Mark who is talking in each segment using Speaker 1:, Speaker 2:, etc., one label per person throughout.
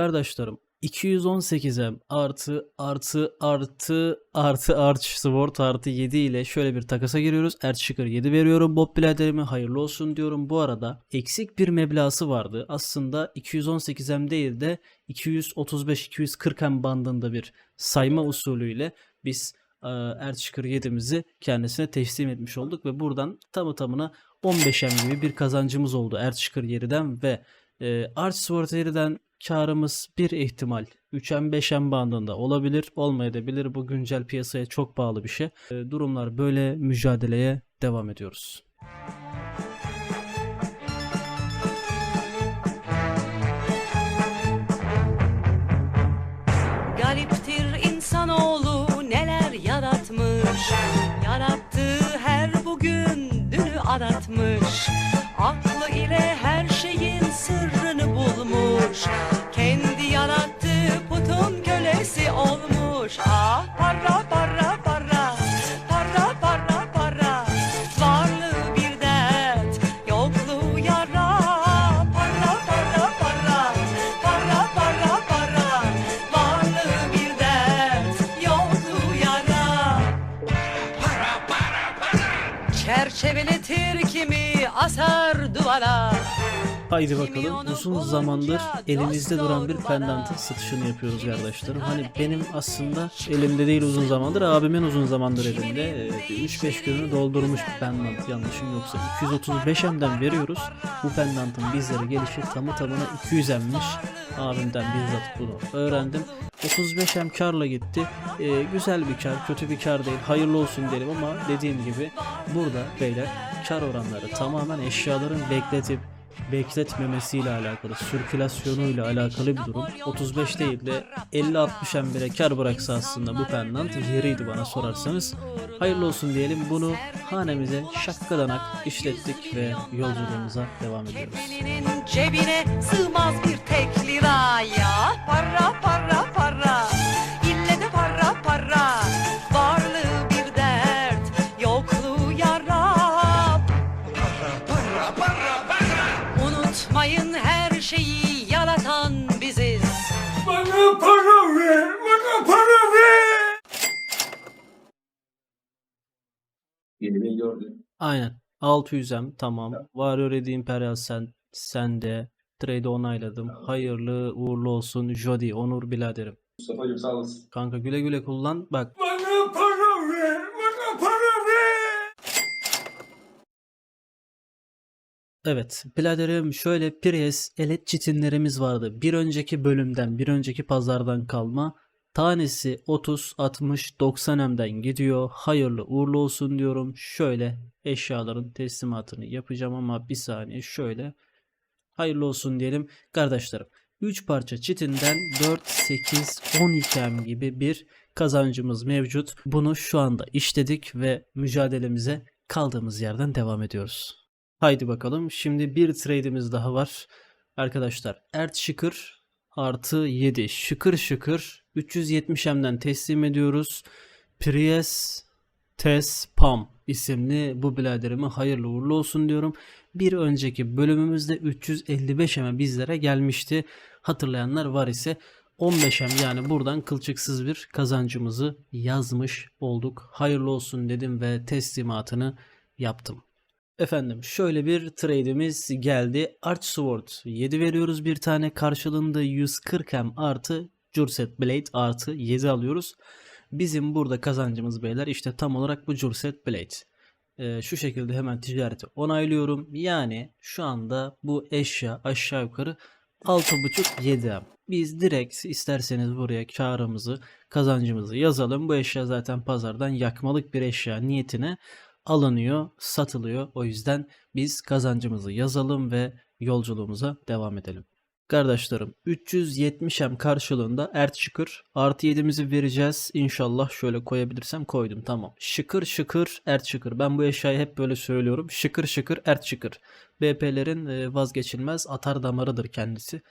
Speaker 1: Kardeşlerim 218'e artı artı artı artı Arch Sword artı 7 ile şöyle bir takasa giriyoruz. Erçikır 7 veriyorum. Bob biraderime hayırlı olsun diyorum. Bu arada eksik bir meblası vardı. Aslında 218'em değil de 235-240'em bandında bir sayma usulüyle biz e, Erçikır 7'mizi kendisine teslim etmiş olduk ve buradan tamı tamına 15'em gibi bir kazancımız oldu Erçikır 7'den ve e, Arch Sword 7'den karımız bir ihtimal 3M 5M bandında olabilir olmayabilir bu güncel piyasaya çok bağlı bir şey. E, durumlar böyle mücadeleye devam ediyoruz.
Speaker 2: Gariptir insanoğlu neler yaratmış Yarattığı her bugün dünü aratmış Kendi yarattığı putun kölesi olmuş. Ah
Speaker 1: Haydi bakalım uzun zamandır elimizde duran bir pendantın satışını yapıyoruz kardeşlerim. Hani benim aslında elimde değil uzun zamandır abimin uzun zamandır elinde. Ee, bir 3-5 gününü doldurmuş bir pendant yanlışım yoksa. 235M'den veriyoruz. Bu pendantın bizlere gelişi tamı tamına 200 emmiş. Abimden bizzat bunu öğrendim. 35M karla gitti. Ee, güzel bir kar, kötü bir kar değil. Hayırlı olsun derim ama dediğim gibi burada beyler kar oranları tamamen eşyaların bekletip bekletmemesiyle alakalı, sirkülasyonuyla alakalı bir durum. 35 değil de 50-60 embire kar bıraksa aslında bu pendant yeriydi bana sorarsanız. Hayırlı olsun diyelim bunu hanemize şakkadanak işlettik ve yolculuğumuza devam ediyoruz.
Speaker 2: Cebine sığmaz bir tek lira ya Para para para Unutmayın her şeyi yaratan biziz
Speaker 3: Bana para ver, bana para ver. Yeni gördü.
Speaker 1: Aynen. 600'em tamam. Warrior Edi Imperial sen sende. Trade'i onayladım. Hayırlı uğurlu olsun Jody Onur biraderim.
Speaker 3: Mustafa'cığım sağ olasın.
Speaker 1: Kanka güle güle kullan. Bak
Speaker 3: Bana para ver, bana para ver.
Speaker 1: Evet, biraderim şöyle Prius elet çitinlerimiz vardı. Bir önceki bölümden, bir önceki pazardan kalma. Tanesi 30, 60, 90 M'den gidiyor. Hayırlı uğurlu olsun diyorum. Şöyle eşyaların teslimatını yapacağım ama bir saniye şöyle. Hayırlı olsun diyelim. Kardeşlerim 3 parça çitinden 4, 8, 12 M gibi bir kazancımız mevcut. Bunu şu anda işledik ve mücadelemize kaldığımız yerden devam ediyoruz. Haydi bakalım. Şimdi bir trade'imiz daha var. Arkadaşlar Ert Şıkır artı 7 şıkır şıkır 370M'den teslim ediyoruz. Prius Tes Pam isimli bu biraderime hayırlı uğurlu olsun diyorum. Bir önceki bölümümüzde 355M'e bizlere gelmişti. Hatırlayanlar var ise 15M yani buradan kılçıksız bir kazancımızı yazmış olduk. Hayırlı olsun dedim ve teslimatını yaptım. Efendim şöyle bir trade'imiz geldi. Arch Sword 7 veriyoruz bir tane karşılığında 140M artı Jurset Blade artı 7 alıyoruz. Bizim burada kazancımız beyler işte tam olarak bu Jurset Blade. Ee, şu şekilde hemen ticareti onaylıyorum. Yani şu anda bu eşya aşağı yukarı 6.5-7M. Biz direkt isterseniz buraya karımızı kazancımızı yazalım. Bu eşya zaten pazardan yakmalık bir eşya niyetine alınıyor, satılıyor. O yüzden biz kazancımızı yazalım ve yolculuğumuza devam edelim. Kardeşlerim 370M karşılığında ert şıkır artı 7'mizi vereceğiz. İnşallah şöyle koyabilirsem koydum tamam. Şıkır şıkır ert şıkır. Ben bu eşyayı hep böyle söylüyorum. Şıkır şıkır ert şıkır. BP'lerin e, vazgeçilmez atar damarıdır kendisi.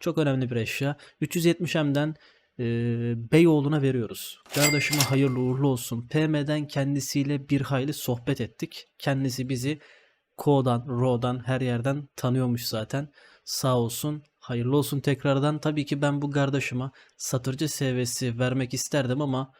Speaker 1: Çok önemli bir eşya. 370M'den e, Beyoğlu'na veriyoruz. Kardeşime hayırlı uğurlu olsun. PM'den kendisiyle bir hayli sohbet ettik. Kendisi bizi Ko'dan, Ro'dan her yerden tanıyormuş zaten. Sağ olsun. Hayırlı olsun tekrardan. Tabii ki ben bu kardeşime satırcı seviyesi vermek isterdim ama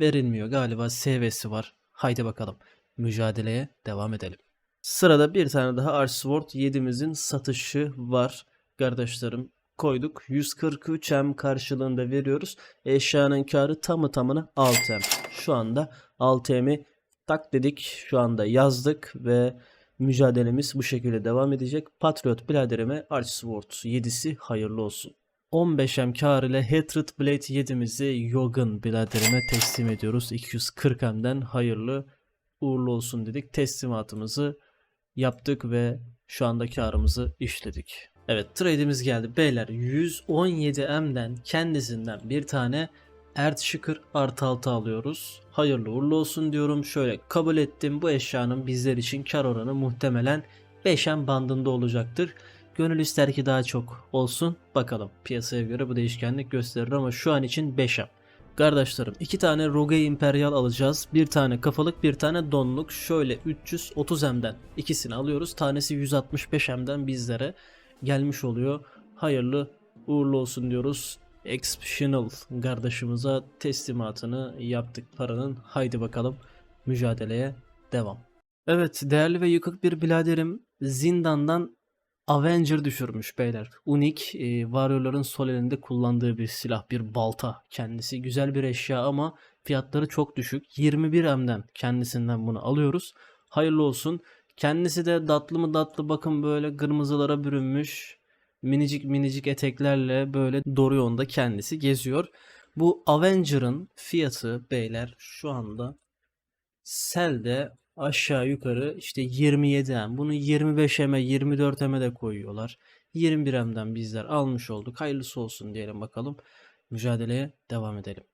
Speaker 1: verilmiyor. Galiba seviyesi var. Haydi bakalım. Mücadeleye devam edelim. Sırada bir tane daha Archsword 7'mizin satışı var. Kardeşlerim koyduk. 143M karşılığında veriyoruz. Eşyanın karı tamı tamına 6M. Şu anda 6M'i tak dedik. Şu anda yazdık ve mücadelemiz bu şekilde devam edecek. Patriot biraderime Archsword 7'si hayırlı olsun. 15M kar ile Hatred Blade 7'mizi Yogun biraderime teslim ediyoruz. 240M'den hayırlı uğurlu olsun dedik. Teslimatımızı yaptık ve şu anda karımızı işledik. Evet trade'imiz geldi. Beyler 117M'den kendisinden bir tane Ert Şıkır artı altı alıyoruz. Hayırlı uğurlu olsun diyorum. Şöyle kabul ettim. Bu eşyanın bizler için kar oranı muhtemelen 5M bandında olacaktır. Gönül ister ki daha çok olsun. Bakalım piyasaya göre bu değişkenlik gösterir ama şu an için 5M. Kardeşlerim iki tane Rogue Imperial alacağız. Bir tane kafalık bir tane donluk. Şöyle 330M'den ikisini alıyoruz. Tanesi 165M'den bizlere gelmiş oluyor. Hayırlı uğurlu olsun diyoruz. Exceptional kardeşimize teslimatını yaptık paranın. Haydi bakalım mücadeleye devam. Evet değerli ve yıkık bir biladerim zindandan Avenger düşürmüş beyler. Unik e, varyoların sol elinde kullandığı bir silah bir balta. Kendisi güzel bir eşya ama fiyatları çok düşük. 21M'den kendisinden bunu alıyoruz. Hayırlı olsun. Kendisi de datlı mı datlı bakın böyle kırmızılara bürünmüş. Minicik minicik eteklerle böyle Dorion'da kendisi geziyor. Bu Avenger'ın fiyatı beyler şu anda Sel'de aşağı yukarı işte 27M. Bunu 25M'e 24M'e de koyuyorlar. 21M'den bizler almış olduk. Hayırlısı olsun diyelim bakalım. Mücadeleye devam edelim.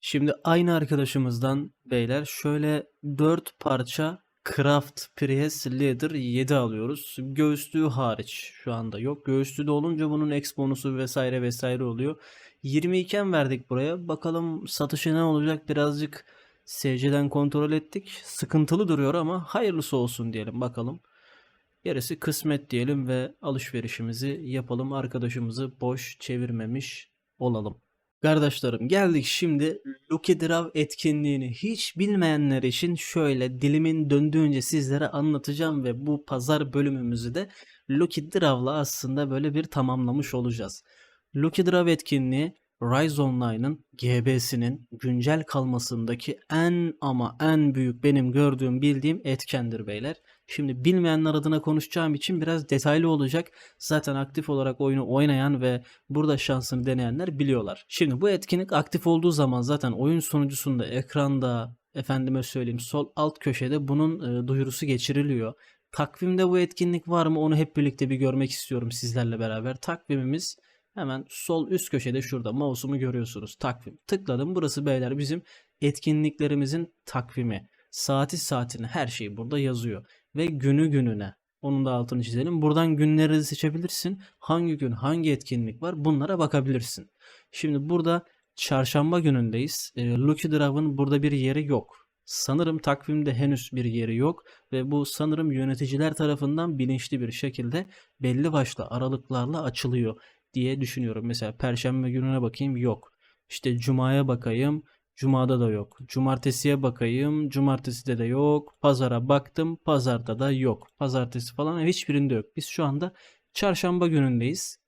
Speaker 1: Şimdi aynı arkadaşımızdan beyler şöyle 4 parça Craft Prius Leather 7 alıyoruz. Göğüslüğü hariç şu anda yok. Göğüslü de olunca bunun ex bonusu vesaire vesaire oluyor. 22'en verdik buraya. Bakalım satışı ne olacak birazcık SC'den kontrol ettik. Sıkıntılı duruyor ama hayırlısı olsun diyelim bakalım. Gerisi kısmet diyelim ve alışverişimizi yapalım. Arkadaşımızı boş çevirmemiş olalım. Kardeşlerim geldik şimdi Lucky Draw etkinliğini hiç bilmeyenler için şöyle dilimin döndüğünce sizlere anlatacağım ve bu pazar bölümümüzü de Lucky Draw'la aslında böyle bir tamamlamış olacağız. Lucky Draw etkinliği Rise Online'ın GB'sinin güncel kalmasındaki en ama en büyük benim gördüğüm bildiğim etkendir beyler. Şimdi bilmeyenler adına konuşacağım için biraz detaylı olacak. Zaten aktif olarak oyunu oynayan ve burada şansını deneyenler biliyorlar. Şimdi bu etkinlik aktif olduğu zaman zaten oyun sunucusunda ekranda efendime söyleyeyim sol alt köşede bunun e, duyurusu geçiriliyor. Takvimde bu etkinlik var mı onu hep birlikte bir görmek istiyorum sizlerle beraber. Takvimimiz Hemen sol üst köşede şurada mouse'umu görüyorsunuz. Takvim. Tıkladım. Burası beyler bizim etkinliklerimizin takvimi. Saati saatine her şey burada yazıyor. Ve günü gününe. Onun da altını çizelim. Buradan günleri seçebilirsin. Hangi gün hangi etkinlik var bunlara bakabilirsin. Şimdi burada çarşamba günündeyiz. E, Lucky Draw'ın burada bir yeri yok. Sanırım takvimde henüz bir yeri yok ve bu sanırım yöneticiler tarafından bilinçli bir şekilde belli başlı aralıklarla açılıyor diye düşünüyorum. Mesela perşembe gününe bakayım yok. İşte cumaya bakayım. Cumada da yok. Cumartesiye bakayım. Cumarteside de yok. Pazara baktım. Pazarda da yok. Pazartesi falan hiçbirinde yok. Biz şu anda çarşamba günündeyiz.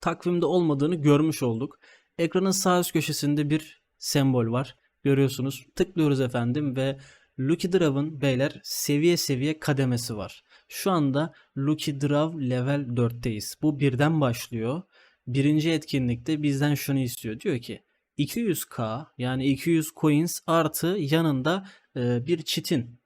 Speaker 1: Takvimde olmadığını görmüş olduk. Ekranın sağ üst köşesinde bir sembol var. Görüyorsunuz. Tıklıyoruz efendim ve Lucky Draw'ın beyler seviye seviye kademesi var. Şu anda Lucky Draw level 4'teyiz. Bu birden başlıyor. Birinci etkinlikte bizden şunu istiyor. Diyor ki 200k yani 200 coins artı yanında e, bir çitin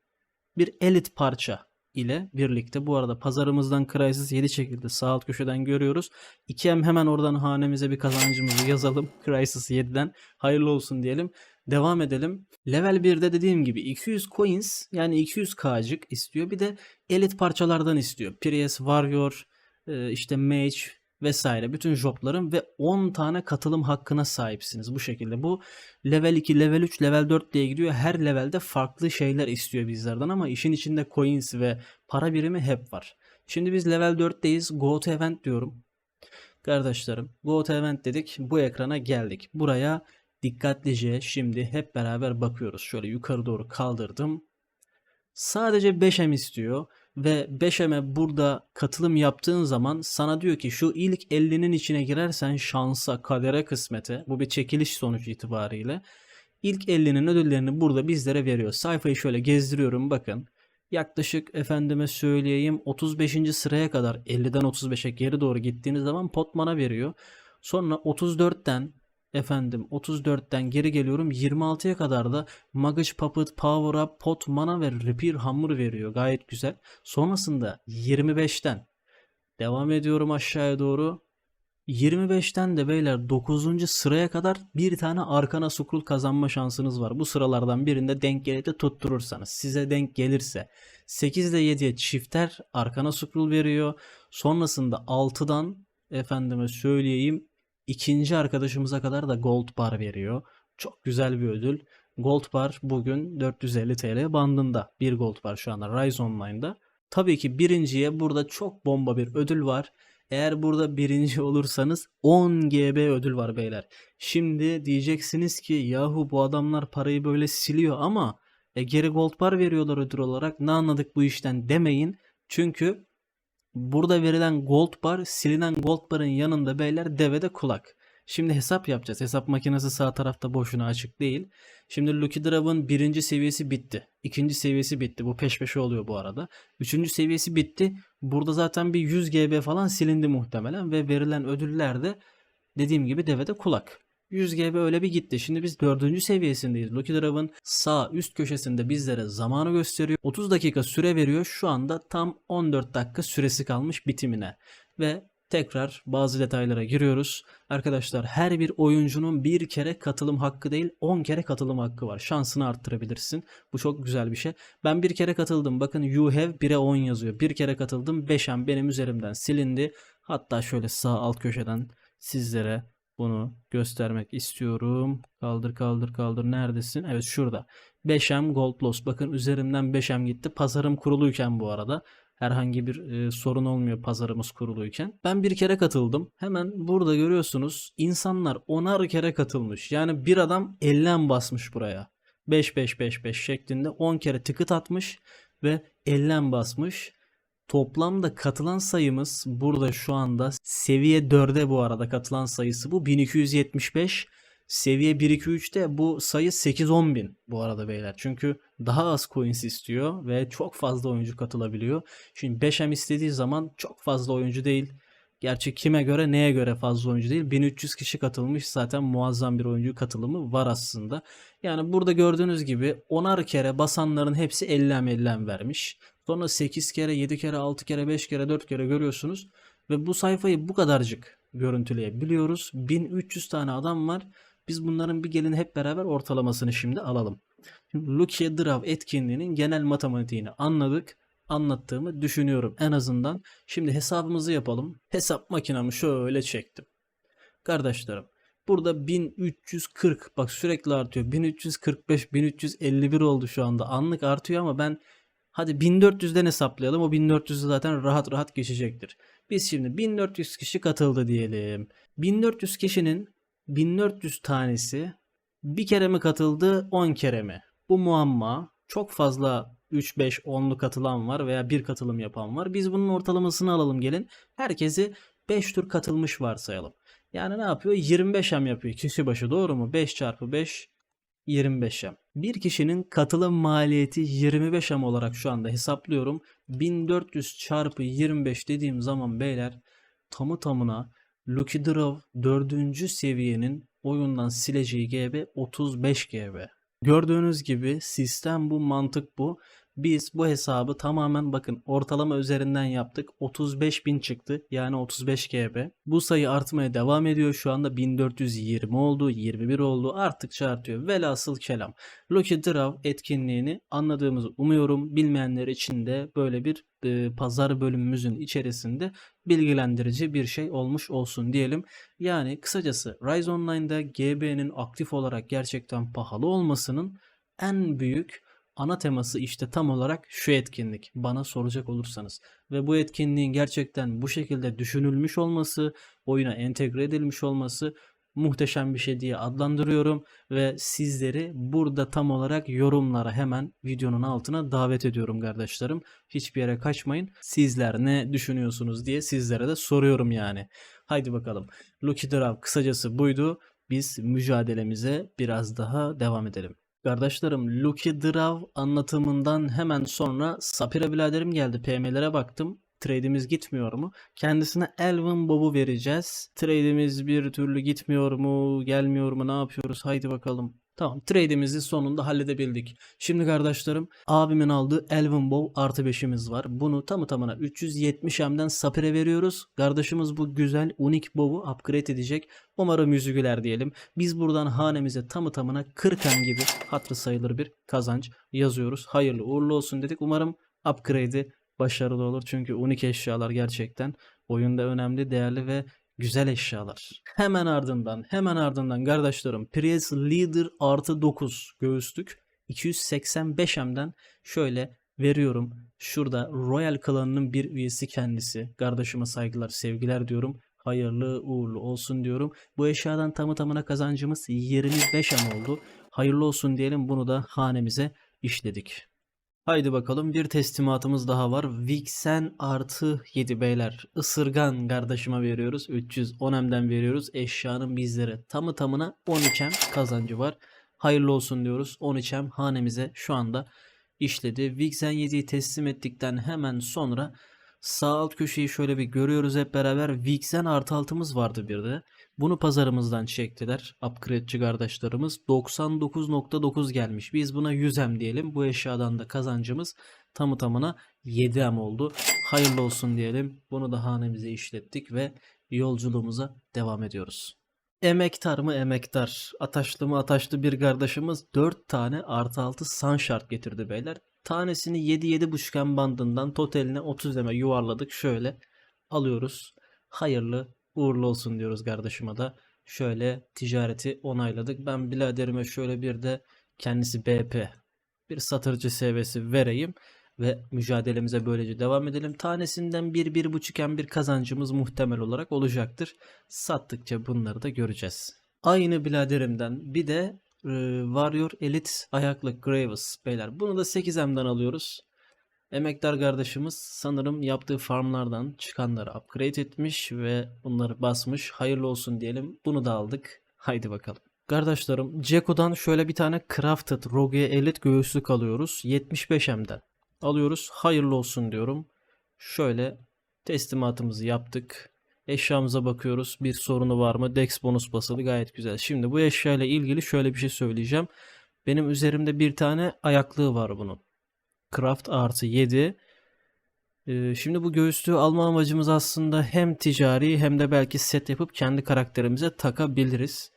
Speaker 1: bir elit parça ile birlikte bu arada pazarımızdan Crysis 7 çekildi. Sağ alt köşeden görüyoruz. 2M hemen oradan hanemize bir kazancımızı yazalım. Crysis 7'den hayırlı olsun diyelim. Devam edelim. Level 1'de dediğim gibi 200 coins yani 200 k'cık istiyor. Bir de elit parçalardan istiyor. Prius, Warrior, e, işte Mage vesaire bütün jobların ve 10 tane katılım hakkına sahipsiniz bu şekilde. Bu level 2, level 3, level 4 diye gidiyor. Her levelde farklı şeyler istiyor bizlerden ama işin içinde coins ve para birimi hep var. Şimdi biz level 4'teyiz. Go to event diyorum. Kardeşlerim, Go Event dedik. Bu ekrana geldik. Buraya dikkatlice şimdi hep beraber bakıyoruz. Şöyle yukarı doğru kaldırdım. Sadece 5M istiyor ve 5M'e burada katılım yaptığın zaman sana diyor ki şu ilk 50'nin içine girersen şansa, kadere, kısmete. Bu bir çekiliş sonuç itibariyle. İlk 50'nin ödüllerini burada bizlere veriyor. Sayfayı şöyle gezdiriyorum bakın. Yaklaşık efendime söyleyeyim 35. sıraya kadar 50'den 35'e geri doğru gittiğiniz zaman potmana veriyor. Sonra 34'ten efendim 34'ten geri geliyorum 26'ya kadar da Magich Puppet, Power Up, Pot Mana ve Repair Hammer veriyor. Gayet güzel. Sonrasında 25'ten devam ediyorum aşağıya doğru. 25'ten de beyler 9. sıraya kadar bir tane Arkana Scroll kazanma şansınız var. Bu sıralardan birinde denk gelip de tutturursanız. Size denk gelirse 8 ile 7'ye çifter Arkana Scroll veriyor. Sonrasında 6'dan efendime söyleyeyim ikinci arkadaşımıza kadar da Gold Bar veriyor. Çok güzel bir ödül. Gold Bar bugün 450 TL bandında. Bir Gold Bar şu anda Rise Online'da. Tabii ki birinciye burada çok bomba bir ödül var. Eğer burada birinci olursanız 10 GB ödül var beyler. Şimdi diyeceksiniz ki yahu bu adamlar parayı böyle siliyor ama e, geri gold bar veriyorlar ödül olarak. Ne anladık bu işten demeyin. Çünkü burada verilen gold bar silinen gold barın yanında beyler devede kulak. Şimdi hesap yapacağız. Hesap makinesi sağ tarafta boşuna açık değil. Şimdi Lucky Draw'ın birinci seviyesi bitti. İkinci seviyesi bitti. Bu peş peşe oluyor bu arada. Üçüncü seviyesi bitti. Burada zaten bir 100 GB falan silindi muhtemelen ve verilen ödüller de dediğim gibi devede kulak. 100 GB öyle bir gitti. Şimdi biz dördüncü seviyesindeyiz. Lucky Draw'ın sağ üst köşesinde bizlere zamanı gösteriyor. 30 dakika süre veriyor. Şu anda tam 14 dakika süresi kalmış bitimine. Ve tekrar bazı detaylara giriyoruz. Arkadaşlar her bir oyuncunun bir kere katılım hakkı değil 10 kere katılım hakkı var. Şansını arttırabilirsin. Bu çok güzel bir şey. Ben bir kere katıldım. Bakın you have 1'e 10 yazıyor. Bir kere katıldım. 5'em benim üzerimden silindi. Hatta şöyle sağ alt köşeden sizlere bunu göstermek istiyorum. Kaldır kaldır kaldır. Neredesin? Evet şurada. 5M Gold Loss. Bakın üzerimden 5M gitti. Pazarım kuruluyken bu arada. Herhangi bir e, sorun olmuyor pazarımız kuruluyken. Ben bir kere katıldım. Hemen burada görüyorsunuz insanlar onar kere katılmış. Yani bir adam 50 basmış buraya. 5 5 5 5 şeklinde 10 kere tıkıt atmış ve 50 basmış. Toplamda katılan sayımız burada şu anda seviye 4'e bu arada katılan sayısı bu 1275. Seviye 1 2 3'te bu sayı 8 10 bin bu arada beyler. Çünkü daha az coins istiyor ve çok fazla oyuncu katılabiliyor. Şimdi 5M istediği zaman çok fazla oyuncu değil. Gerçi kime göre neye göre fazla oyuncu değil. 1300 kişi katılmış zaten muazzam bir oyuncu katılımı var aslında. Yani burada gördüğünüz gibi 10'ar kere basanların hepsi 50'em 50'em vermiş. Sonra 8 kere, 7 kere, 6 kere, 5 kere, 4 kere görüyorsunuz. Ve bu sayfayı bu kadarcık görüntüleyebiliyoruz. 1300 tane adam var. Biz bunların bir gelin hep beraber ortalamasını şimdi alalım. Şimdi Lucky Draw etkinliğinin genel matematiğini anladık. Anlattığımı düşünüyorum en azından. Şimdi hesabımızı yapalım. Hesap makinamı şöyle çektim. Kardeşlerim burada 1340 bak sürekli artıyor. 1345 1351 oldu şu anda. Anlık artıyor ama ben hadi 1400'den hesaplayalım. O 1400'ü zaten rahat rahat geçecektir. Biz şimdi 1400 kişi katıldı diyelim. 1400 kişinin 1400 tanesi bir kere mi katıldı 10 kere mi? Bu muamma. Çok fazla 3, 5, 10'lu katılan var veya bir katılım yapan var. Biz bunun ortalamasını alalım gelin. Herkesi 5 tur katılmış varsayalım. Yani ne yapıyor? 25M yapıyor kişi başı doğru mu? 5 çarpı 5 25M. Bir kişinin katılım maliyeti 25M olarak şu anda hesaplıyorum. 1400 çarpı 25 dediğim zaman beyler tamı tamına Lucky Draw 4. seviyenin oyundan sileceği GB 35 GB. Gördüğünüz gibi sistem bu, mantık bu. Biz bu hesabı tamamen bakın ortalama üzerinden yaptık. 35.000 çıktı. Yani 35 GB. Bu sayı artmaya devam ediyor. Şu anda 1420 oldu. 21 oldu. Arttıkça artıyor. Velhasıl kelam. Lucky Draw etkinliğini anladığımızı umuyorum. Bilmeyenler için de böyle bir e, pazar bölümümüzün içerisinde bilgilendirici bir şey olmuş olsun diyelim. Yani kısacası Rise Online'da GB'nin aktif olarak gerçekten pahalı olmasının en büyük ana teması işte tam olarak şu etkinlik bana soracak olursanız. Ve bu etkinliğin gerçekten bu şekilde düşünülmüş olması, oyuna entegre edilmiş olması muhteşem bir şey diye adlandırıyorum ve sizleri burada tam olarak yorumlara hemen videonun altına davet ediyorum kardeşlerim. Hiçbir yere kaçmayın. Sizler ne düşünüyorsunuz diye sizlere de soruyorum yani. Haydi bakalım. Lucky Draw kısacası buydu. Biz mücadelemize biraz daha devam edelim. Kardeşlerim Lucky Draw anlatımından hemen sonra Sapira biraderim geldi. PM'lere baktım. Trade'imiz gitmiyor mu? Kendisine Elvin Bob'u vereceğiz. Trade'imiz bir türlü gitmiyor mu? Gelmiyor mu? Ne yapıyoruz? Haydi bakalım. Tamam trade'imizi sonunda halledebildik. Şimdi kardeşlerim abimin aldığı Elvin Bow artı 5'imiz var. Bunu tamı tamına 370 M'den Sapir'e veriyoruz. Kardeşimiz bu güzel unik Bow'u upgrade edecek. Umarım yüzü güler diyelim. Biz buradan hanemize tamı tamına 40 M gibi hatırı sayılır bir kazanç yazıyoruz. Hayırlı uğurlu olsun dedik. Umarım upgrade'i başarılı olur. Çünkü unik eşyalar gerçekten oyunda önemli, değerli ve güzel eşyalar. Hemen ardından, hemen ardından kardeşlerim Prius Leader artı 9 göğüslük 285 M'den şöyle veriyorum. Şurada Royal klanının bir üyesi kendisi. Kardeşime saygılar, sevgiler diyorum. Hayırlı uğurlu olsun diyorum. Bu eşyadan tamı tamına kazancımız 25 M oldu. Hayırlı olsun diyelim bunu da hanemize işledik. Haydi bakalım bir teslimatımız daha var. Vixen artı 7 beyler. Isırgan kardeşime veriyoruz. 310 M'den veriyoruz. Eşyanın bizlere tamı tamına 13 M kazancı var. Hayırlı olsun diyoruz. 13 M hanemize şu anda işledi. Vixen 7'yi teslim ettikten hemen sonra sağ alt köşeyi şöyle bir görüyoruz hep beraber. Vixen artı altımız vardı bir de. Bunu pazarımızdan çektiler. Upgrade'ci kardeşlerimiz 99.9 gelmiş. Biz buna 100M diyelim. Bu eşyadan da kazancımız tamı tamına 7M oldu. Hayırlı olsun diyelim. Bunu da hanemize işlettik ve yolculuğumuza devam ediyoruz. Emektar mı emektar, ataşlı mı ataşlı bir kardeşimiz 4 tane artı 6 sun shard getirdi beyler. Tanesini 7-7.5 M bandından totaline 30 deme yuvarladık. Şöyle alıyoruz. Hayırlı uğurlu olsun diyoruz kardeşime de. Şöyle ticareti onayladık. Ben biraderime şöyle bir de kendisi BP bir satırcı seviyesi vereyim ve mücadelemize böylece devam edelim. Tanesinden bir bir buçuk hem bir kazancımız muhtemel olarak olacaktır. Sattıkça bunları da göreceğiz. Aynı biraderimden bir de e, Warrior Elite ayaklık Graves beyler. Bunu da 8M'den alıyoruz. Emektar kardeşimiz sanırım yaptığı farmlardan çıkanları upgrade etmiş ve bunları basmış. Hayırlı olsun diyelim. Bunu da aldık. Haydi bakalım. Kardeşlerim Ceko'dan şöyle bir tane Crafted Rogue Elite göğüslük alıyoruz. 75M'den alıyoruz. Hayırlı olsun diyorum. Şöyle teslimatımızı yaptık. Eşyamıza bakıyoruz. Bir sorunu var mı? Dex bonus basılı gayet güzel. Şimdi bu eşya ile ilgili şöyle bir şey söyleyeceğim. Benim üzerimde bir tane ayaklığı var bunun. Craft artı 7. Ee, şimdi bu göğüslüğü alma amacımız aslında hem ticari hem de belki set yapıp kendi karakterimize takabiliriz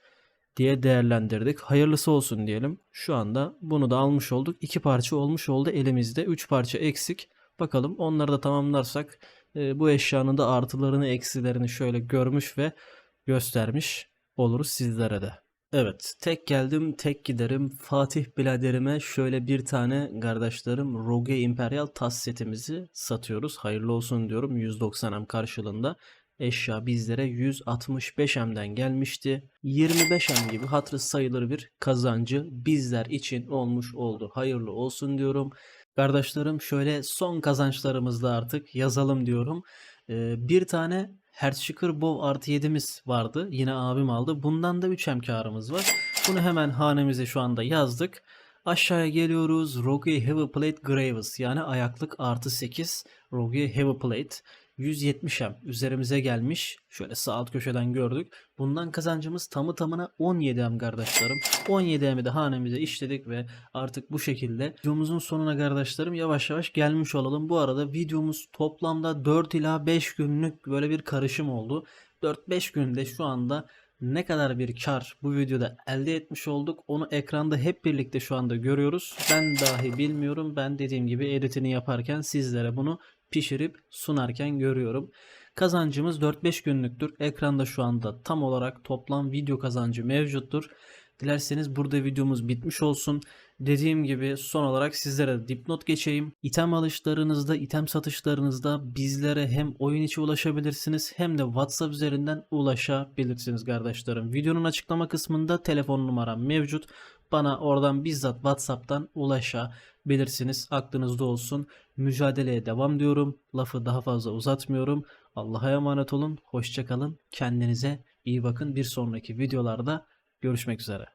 Speaker 1: diye değerlendirdik. Hayırlısı olsun diyelim. Şu anda bunu da almış olduk. İki parça olmuş oldu elimizde. Üç parça eksik. Bakalım onları da tamamlarsak e, bu eşyanın da artılarını eksilerini şöyle görmüş ve göstermiş oluruz sizlere de. Evet tek geldim tek giderim Fatih biraderime şöyle bir tane kardeşlerim Rogue Imperial tas setimizi satıyoruz. Hayırlı olsun diyorum 190M karşılığında. Eşya bizlere 165M'den gelmişti. 25M gibi hatırı sayılır bir kazancı bizler için olmuş oldu. Hayırlı olsun diyorum. Kardeşlerim şöyle son kazançlarımızda artık yazalım diyorum. Ee, bir tane Herzschicker Bow artı 7'miz vardı. Yine abim aldı. Bundan da 3 karımız var. Bunu hemen hanemize şu anda yazdık. Aşağıya geliyoruz. Rogue Heavy Plate Graves yani ayaklık artı 8 Rogue Heavy Plate. 170M üzerimize gelmiş. Şöyle sağ alt köşeden gördük. Bundan kazancımız tamı tamına 17M kardeşlerim. 17M'i de hanemize işledik ve artık bu şekilde videomuzun sonuna kardeşlerim yavaş yavaş gelmiş olalım. Bu arada videomuz toplamda 4 ila 5 günlük böyle bir karışım oldu. 4-5 günde şu anda ne kadar bir kar bu videoda elde etmiş olduk. Onu ekranda hep birlikte şu anda görüyoruz. Ben dahi bilmiyorum. Ben dediğim gibi editini yaparken sizlere bunu pişirip sunarken görüyorum. Kazancımız 4-5 günlüktür. Ekranda şu anda tam olarak toplam video kazancı mevcuttur. Dilerseniz burada videomuz bitmiş olsun. Dediğim gibi son olarak sizlere dipnot geçeyim. İtem alışlarınızda, item satışlarınızda bizlere hem oyun içi ulaşabilirsiniz hem de WhatsApp üzerinden ulaşabilirsiniz kardeşlerim. Videonun açıklama kısmında telefon numaram mevcut. Bana oradan bizzat WhatsApp'tan ulaşabilirsiniz. Aklınızda olsun. Mücadeleye devam diyorum. Lafı daha fazla uzatmıyorum. Allah'a emanet olun. Hoşçakalın. Kendinize iyi bakın. Bir sonraki videolarda görüşmek üzere.